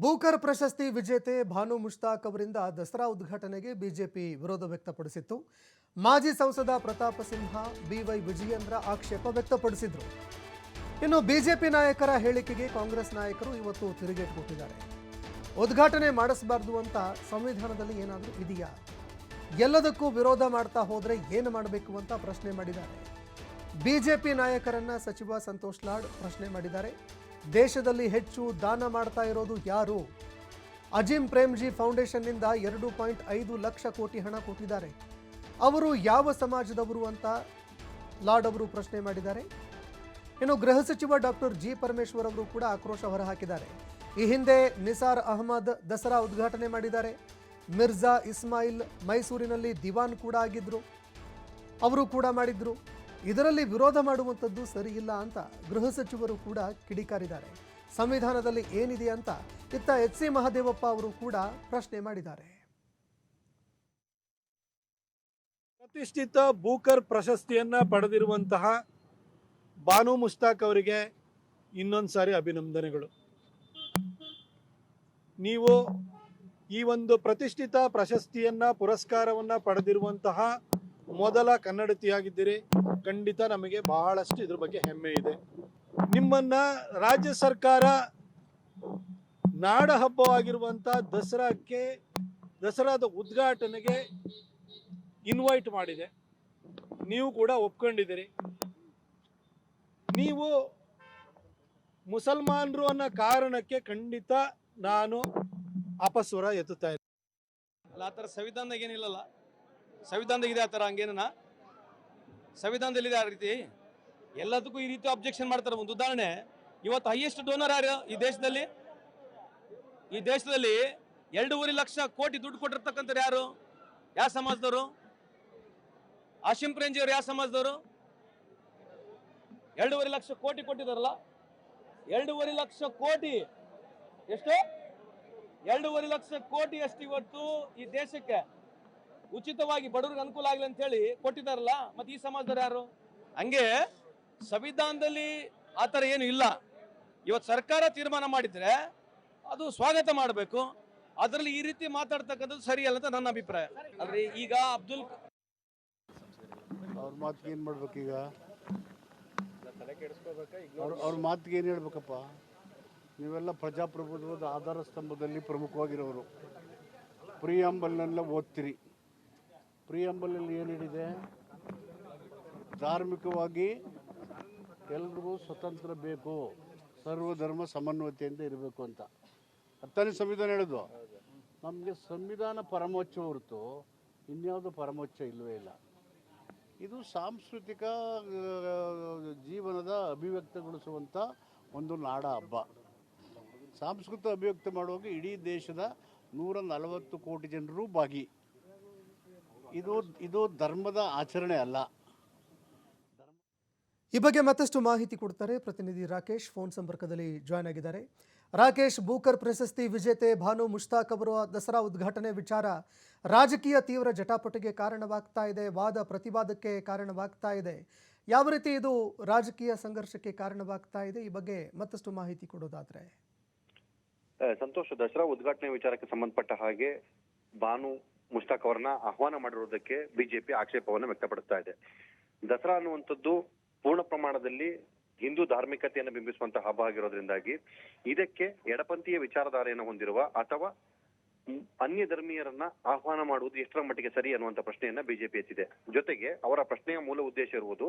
Booker ಪ್ರಶಸ್ತಿ ವಿಜೇತೆ ಭಾನು ಮುಷ್ತಾಕ್ ಅವರಿಂದ ದಸರಾ ಉದ್ಘಾಟನೆಗೆ ಬಿಜೆಪಿ ವಿರೋಧ ವ್ಯಕ್ತಪಡಿಸಿತ್ತು. ಮಾಜಿ ಸಂಸದ ಪ್ರತಾಪ ಸಿಂಹ, ಬಿವೈ ವಿಜಯೇಂದ್ರ ಆಕ್ಷೇಪ ವ್ಯಕ್ತಪಡಿಸಿದ್ರು. ಇನ್ನು ಬಿಜೆಪಿ ನಾಯಕರ ಹೇಳಿಕೆಗೆ ಕಾಂಗ್ರೆಸ್ ನಾಯಕರು ಇವತ್ತು ತಿರುಗೇಟು ಕೊಟ್ಟಿದ್ದಾರೆ. ಉದ್ಘಾಟನೆ ಮಾಡಿಸಬಾರ್ದು ಅಂತ ಸಂವಿಧಾನದಲ್ಲಿ ಏನಾದರೂ ಇದೆಯಾ? ಎಲ್ಲದಕ್ಕೂ ವಿರೋಧ ಮಾಡ್ತಾ ಹೋದರೆ ಏನು ಮಾಡಬೇಕು ಅಂತ ಪ್ರಶ್ನೆ ಮಾಡಿದ್ದಾರೆ. ಬಿಜೆಪಿ ನಾಯಕರನ್ನ ಸಚಿವ ಸಂತೋಷ್ ಲಾಡ್ ಪ್ರಶ್ನೆ ಮಾಡಿದ್ದಾರೆ. ದೇಶದಲ್ಲಿ ಹೆಚ್ಚು ದಾನ ಮಾಡ್ತಾ ಇರೋದು ಯಾರು? ಅಜಿಮ್ ಪ್ರೇಮ್ಜಿ ಫೌಂಡೇಶನ್ನಿಂದ ಎರಡು ಪಾಯಿಂಟ್ ಐದು ಲಕ್ಷ ಕೋಟಿ ಹಣ ಕೊಟ್ಟಿದ್ದಾರೆ. ಅವರು ಯಾವ ಸಮಾಜದವರು ಅಂತ ಲಾರ್ಡ್ ಅವರು ಪ್ರಶ್ನೆ ಮಾಡಿದ್ದಾರೆ. ಇನ್ನು ಗೃಹ ಸಚಿವ ಡಾಕ್ಟರ್ ಜಿ ಪರಮೇಶ್ವರ್ ಅವರು ಕೂಡ ಆಕ್ರೋಶ ಹೊರಹಾಕಿದ್ದಾರೆ. ಈ ಹಿಂದೆ ನಿಸಾರ್ ಅಹಮದ್ ದಸರಾ ಉದ್ಘಾಟನೆ ಮಾಡಿದ್ದಾರೆ. ಮಿರ್ಜಾ ಇಸ್ಮಾಯಿಲ್ ಮೈಸೂರಿನಲ್ಲಿ ದಿವಾನ್ ಕೂಡ ಆಗಿದ್ರು. ಅವರು ಕೂಡ ಮಾಡಿದ್ರು. ಇದರಲ್ಲಿ ವಿರೋಧ ಮಾಡುವಂಥದ್ದು ಸರಿಯಿಲ್ಲ ಅಂತ ಗೃಹ ಸಚಿವರು ಕೂಡ ಕಿಡಿಕಾರಿದ್ದಾರೆ. ಸಂವಿಧಾನದಲ್ಲಿ ಏನಿದೆ ಅಂತ ಇತ್ತ ಎಚ್ ಸಿ ಮಹದೇವಪ್ಪ ಅವರು ಕೂಡ ಪ್ರಶ್ನೆ ಮಾಡಿದ್ದಾರೆ. ಪ್ರತಿಷ್ಠಿತ ಬೂಕರ್ ಪ್ರಶಸ್ತಿಯನ್ನ ಪಡೆದಿರುವಂತಹ ಬಾನು ಮುಸ್ತಾಕ್ ಅವರಿಗೆ ಇನ್ನೊಂದು ಸಾರಿ ಅಭಿನಂದನೆಗಳು. ನೀವು ಈ ಒಂದು ಪ್ರತಿಷ್ಠಿತ ಪ್ರಶಸ್ತಿಯನ್ನ, ಪುರಸ್ಕಾರವನ್ನ ಪಡೆದಿರುವಂತಹ ಮೊದಲ ಕನ್ನಡತಿಯಾಗಿದ್ದೀರಿ, ಖಂಡಿತ ನಮಗೆ ಬಹಳಷ್ಟು ಇದ್ರ ಬಗ್ಗೆ ಹೆಮ್ಮೆ ಇದೆ. ನಿಮ್ಮನ್ನ ರಾಜ್ಯ ಸರ್ಕಾರ ನಾಡ ಹಬ್ಬವಾಗಿರುವಂತ ದಸರಾಕ್ಕೆ, ದಸರಾದ ಉದ್ಘಾಟನೆಗೆ ಇನ್ವೈಟ್ ಮಾಡಿದೆ. ನೀವು ಕೂಡ ಒಪ್ಕೊಂಡಿದ್ದೀರಿ. ನೀವು ಮುಸಲ್ಮಾನರು ಅನ್ನೋ ಕಾರಣಕ್ಕೆ ಖಂಡಿತ ನಾನು ಅಪಸ್ವರ ಎತ್ತುತ್ತಾ ಇದ್ದೀನಿ ಅಲ್ಲ, ಆ ಥರ ಸಂವಿಧಾನದಾಗ ಏನಿಲ್ಲಲ್ಲ. ಸಂವಿಧಾನದಾಗ ಇದೆ ಆ ಥರ ಹಂಗೇನ ಸಂವಿಧಾನದಲ್ಲಿದೆ ಆ ರೀತಿ? ಎಲ್ಲದಕ್ಕೂ ಈ ರೀತಿ ಅಬ್ಜೆಕ್ಷನ್ ಮಾಡ್ತಾರೆ ಒಂದು ಉದಾಹರಣೆ. ಇವತ್ತು ಹೈಯೆಸ್ಟ್ ಡೋನರ್ ಯಾರು ಈ ದೇಶದಲ್ಲಿ? ಈ ದೇಶದಲ್ಲಿ ಎರಡೂವರೆ ಲಕ್ಷ ಕೋಟಿ ದುಡ್ಡು ಕೊಟ್ಟಿರ್ತಕ್ಕಂಥವ್ರು ಯಾರು? ಯಾವ ಸಮಾಜದವರು? ಆಶಿಂ ಪ್ರೇಂಜಿ ಅವ್ರು ಯಾವ ಸಮಾಜದವರು? ಎರಡೂವರೆ ಲಕ್ಷ ಕೋಟಿ ಕೊಟ್ಟಿದಾರಲ್ಲ ಎರಡೂವರೆ ಲಕ್ಷ ಕೋಟಿ ಎಷ್ಟು? ಎರಡೂವರೆ ಲಕ್ಷ ಕೋಟಿ ಅಷ್ಟು ಇವತ್ತು ಈ ದೇಶಕ್ಕೆ. ಉಚಿತವಾಗಿ ಬಡವರಿಗೆ ಅನುಕೂಲ ಆಗಲಿ ಅಂತ ಹೇಳಿ ಕೊಟ್ಟಿದ್ದಾರಲ್ಲ ಮತ್ತೆ ಈ ಸಮಾಜದವ್ರು ಯಾರು? ಹಂಗೆ ಸಂವಿಧಾನದಲ್ಲಿ ಆ ಥರ ಏನು ಇಲ್ಲ. ಇವತ್ತು ಸರ್ಕಾರ ತೀರ್ಮಾನ ಮಾಡಿದ್ರೆ ಅದು ಸ್ವಾಗತ ಮಾಡಬೇಕು. ಅದರಲ್ಲಿ ಈ ರೀತಿ ಮಾತಾಡ್ತಕ್ಕಂಥದ್ದು ಸರಿಯಲ್ಲ ಅಂತ ನನ್ನ ಅಭಿಪ್ರಾಯ. ಅಲ್ರಿ ಈಗ ಅಬ್ದುಲ್ ಅವ್ರ ಮಾತಿಗೆ ಏನು ಮಾಡ್ಬೇಕು ಈಗ? ಅವ್ರ ಮಾತಿಗೆ ಏನು ಹೇಳ್ಬೇಕಪ್ಪ? ನೀವೆಲ್ಲ ಪ್ರಜಾಪ್ರಭುತ್ವದ ಆಧಾರ ಸ್ತಂಭದಲ್ಲಿ ಪ್ರಮುಖವಾಗಿರೋರು. ಪ್ರಿಯಾಂಬಲ್ನೆಲ್ಲ ಓದ್ತೀರಿ. ಪ್ರಿಯಾಂಬಲಲ್ಲಿ ಏನು ಹೇಳಿದೆ ಧಾರ್ಮಿಕವಾಗಿ ಎಲ್ರಿಗೂ ಸ್ವತಂತ್ರ ಬೇಕು. ಸರ್ವಧರ್ಮ ಸಮನ್ವಯತೆಯಿಂದ ಇರಬೇಕು ಅಂತ. ಅರ್ಥನೇ ಸಂವಿಧಾನ ಹೇಳೋದು? ನಮಗೆ ಸಂವಿಧಾನ ಪರಮೋಚ್ಚ ಹೊರತು ಇನ್ಯಾವುದು ಪರಮೋಚ್ಚ ಇಲ್ಲವೇ ಇಲ್ಲ. ಇದು ಸಾಂಸ್ಕೃತಿಕ, ಜೀವನದ ಅಭಿವ್ಯಕ್ತಗೊಳಿಸುವಂಥ ಒಂದು ನಾಡ ಹಬ್ಬ. ಸಾಂಸ್ಕೃತಿಕ ಅಭಿವ್ಯಕ್ತ ಮಾಡುವಾಗ ಇಡೀ ದೇಶದ ನೂರ ನಲವತ್ತು ಕೋಟಿ ಜನರು ಭಾಗಿ. ಇದು ಇದು ಧರ್ಮದ ಆಚರಣೆ ಅಲ್ಲ. ಈ ಬಗ್ಗೆ ಮತ್ತಷ್ಟು ಮಾಹಿತಿ ಕೊಡ್ತಾರೆ ಪ್ರತಿನಿಧಿ ರಾಕೇಶ್. ಫೋನ್ ಸಂಪರ್ಕದಲ್ಲಿ ಜಾಯ್ನ್ ಆಗಿದ್ದಾರೆ. ರಾಕೇಶ್ ಬೂಕರ್ ಪ್ರಶಸ್ತಿ ವಿಜೇತೆ ಭಾನು ಮುಷ್ತಾಕ್ ಅವರ ದಸರಾ ಉದ್ಘಾಟನೆ ವಿಚಾರ. ರಾಜಕೀಯ ತೀವ್ರ ಜಟಾಪಟಿಗೆ ಕಾರಣವಾಗ್ತಾ ಇದೆ. ವಾದ ಪ್ರತಿವಾದಕ್ಕೆ ಕಾರಣವಾಗ್ತಾ ಇದೆ. ಯಾವ ರೀತಿ ಇದು ರಾಜಕೀಯ ಸಂಘರ್ಷಕ್ಕೆ ಕಾರಣವಾಗ್ತಾ ಇದೆ? ಈ ಬಗ್ಗೆ ಮತ್ತಷ್ಟು ಮಾಹಿತಿ ಕೊಡೋದಾದ್ರೆ. ಸಂತೋಷ ದಸರಾ ಉದ್ಘಾಟನೆ ವಿಚಾರಕ್ಕೆ ಸಂಬಂಧಪಟ್ಟ ಹಾಗೆ ಬಾನು ಮುಷ್ತಾಕ್ ಅವರನ್ನ ಆಹ್ವಾನ ಮಾಡಿರುವುದಕ್ಕೆ ಬಿಜೆಪಿ ಆಕ್ಷೇಪವನ್ನು ವ್ಯಕ್ತಪಡಿಸ್ತಾ ಇದೆ. ದಸರಾ ಅನ್ನುವಂಥದ್ದು ಪೂರ್ಣ ಪ್ರಮಾಣದಲ್ಲಿ ಹಿಂದೂ ಧಾರ್ಮಿಕತೆಯನ್ನು ಬಿಂಬಿಸುವಂತಹ ಹಬ್ಬ ಆಗಿರೋದ್ರಿಂದಾಗಿ ಇದಕ್ಕೆ ಎಡಪಂಥೀಯ ವಿಚಾರಧಾರೆಯನ್ನು ಹೊಂದಿರುವ ಅಥವಾ ಅನ್ಯ ಧರ್ಮೀಯರನ್ನ ಆಹ್ವಾನ ಮಾಡುವುದು ಎಷ್ಟರ ಮಟ್ಟಿಗೆ ಸರಿ ಅನ್ನುವಂತ ಪ್ರಶ್ನೆಯನ್ನ ಬಿಜೆಪಿ ಎತ್ತಿದೆ. ಜೊತೆಗೆ ಅವರ ಪ್ರಶ್ನೆಯ ಮೂಲ ಉದ್ದೇಶ ಇರುವುದು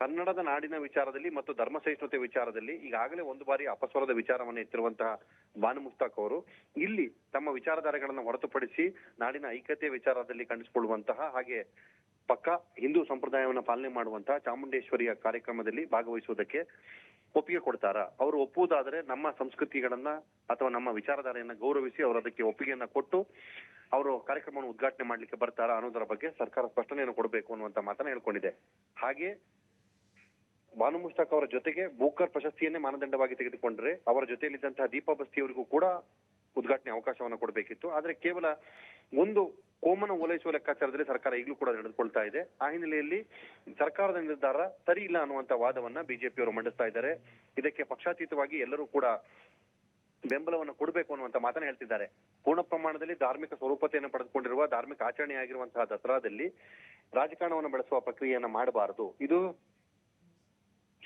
ಕನ್ನಡದ ನಾಡಿನ ವಿಚಾರದಲ್ಲಿ ಮತ್ತು ಧರ್ಮ ಸಹಿಷ್ಣುತೆ ವಿಚಾರದಲ್ಲಿ ಈಗಾಗಲೇ ಒಂದು ಬಾರಿ ಅಪಸ್ವರದ ವಿಚಾರವನ್ನು ಎತ್ತಿರುವಂತಹ ಬಾನು ಮುಸ್ತಾಕ್ ಅವರು ಇಲ್ಲಿ ತಮ್ಮ ವಿಚಾರಧಾರೆಗಳನ್ನು ಹೊರತುಪಡಿಸಿ ನಾಡಿನ ಐಕ್ಯತೆ ವಿಚಾರದಲ್ಲಿ ಕಾಣಿಸಿಕೊಳ್ಳುವಂತಹ ಹಾಗೆ ಪಕ್ಕ ಹಿಂದೂ ಸಂಪ್ರದಾಯವನ್ನು ಪಾಲನೆ ಮಾಡುವಂತಹ ಚಾಮುಂಡೇಶ್ವರಿಯ ಕಾರ್ಯಕ್ರಮದಲ್ಲಿ ಭಾಗವಹಿಸುವುದಕ್ಕೆ ಒಪ್ಪಿಗೆ ಕೊಡ್ತಾರ. ಅವರು ಒಪ್ಪುವುದಾದರೆ ನಮ್ಮ ಸಂಸ್ಕೃತಿಗಳನ್ನ ಅಥವಾ ನಮ್ಮ ವಿಚಾರಧಾರೆಯನ್ನ ಗೌರವಿಸಿ ಅವರು ಅದಕ್ಕೆ ಒಪ್ಪಿಗೆಯನ್ನ ಕೊಟ್ಟು ಅವರು ಕಾರ್ಯಕ್ರಮವನ್ನು ಉದ್ಘಾಟನೆ ಮಾಡ್ಲಿಕ್ಕೆ ಬರ್ತಾರಾ ಅನ್ನೋದರ ಬಗ್ಗೆ ಸರ್ಕಾರ ಸ್ಪಷ್ಟನೆಯನ್ನು ಕೊಡಬೇಕು ಅನ್ನುವಂತ ಮಾತನ್ನ ಹೇಳ್ಕೊಂಡಿದೆ. ಹಾಗೆ ಬಾನು ಮುಷ್ತಾಕ್ ಅವರ ಜೊತೆಗೆ ಬೂಕರ್ ಪ್ರಶಸ್ತಿಯನ್ನೇ ಮಾನದಂಡವಾಗಿ ತೆಗೆದುಕೊಂಡ್ರೆ ಅವರ ಜೊತೆಯಲ್ಲಿದ್ದಂತಹ ದೀಪಾ ಬಸ್ತಿ ಅವರಿಗೂ ಕೂಡ ಉದ್ಘಾಟನೆ ಅವಕಾಶವನ್ನು ಕೊಡಬೇಕಿತ್ತು. ಆದ್ರೆ ಕೇವಲ ಒಂದು ಕೋಮನ ಓಲೈಸುವ ಲೆಕ್ಕಾಚಾರದಲ್ಲಿ ಸರ್ಕಾರ ಈಗಲೂ ಕೂಡ ನಡೆದುಕೊಳ್ತಾ ಇದೆ. ಆ ಹಿನ್ನೆಲೆಯಲ್ಲಿ ಸರ್ಕಾರದ ನಿರ್ಧಾರ ಸರಿ ಇಲ್ಲ ಅನ್ನುವಂತ ವಾದವನ್ನ ಬಿಜೆಪಿ ಅವರು ಮಂಡಿಸ್ತಾ ಇದ್ದಾರೆ. ಇದಕ್ಕೆ ಪಕ್ಷಾತೀತವಾಗಿ ಎಲ್ಲರೂ ಕೂಡ ಬೆಂಬಲವನ್ನು ಕೊಡಬೇಕು ಅನ್ನುವಂತ ಮಾತನ್ನ ಹೇಳ್ತಿದ್ದಾರೆ. ಪೂರ್ಣ ಪ್ರಮಾಣದಲ್ಲಿ ಧಾರ್ಮಿಕ ಸ್ವರೂಪತೆಯನ್ನು ಪಡೆದುಕೊಂಡಿರುವ ಧಾರ್ಮಿಕ ಆಚರಣೆಯಾಗಿರುವಂತಹ ದಸರಾದಲ್ಲಿ ರಾಜಕಾರಣವನ್ನು ಬೆಳೆಸುವ ಪ್ರಕ್ರಿಯೆಯನ್ನ ಮಾಡಬಾರದು. ಇದು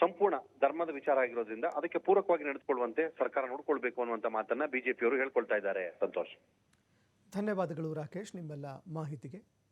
ಸಂಪೂರ್ಣ ಧರ್ಮದ ವಿಚಾರ ಆಗಿರೋದ್ರಿಂದ ಅದಕ್ಕೆ ಪೂರಕವಾಗಿ ನಡೆದುಕೊಳ್ಳುವಂತೆ ಸರ್ಕಾರ ನೋಡ್ಕೊಳ್ಬೇಕು ಅನ್ನುವಂತ ಮಾತನ್ನ ಬಿಜೆಪಿಯವರು ಹೇಳ್ಕೊಳ್ತಾ ಇದ್ದಾರೆ, ಸಂತೋಷ್. ಧನ್ಯವಾದಗಳು ರಾಕೇಶ್, ನಿಮ್ಮೆಲ್ಲ ಮಾಹಿತಿಗೆ.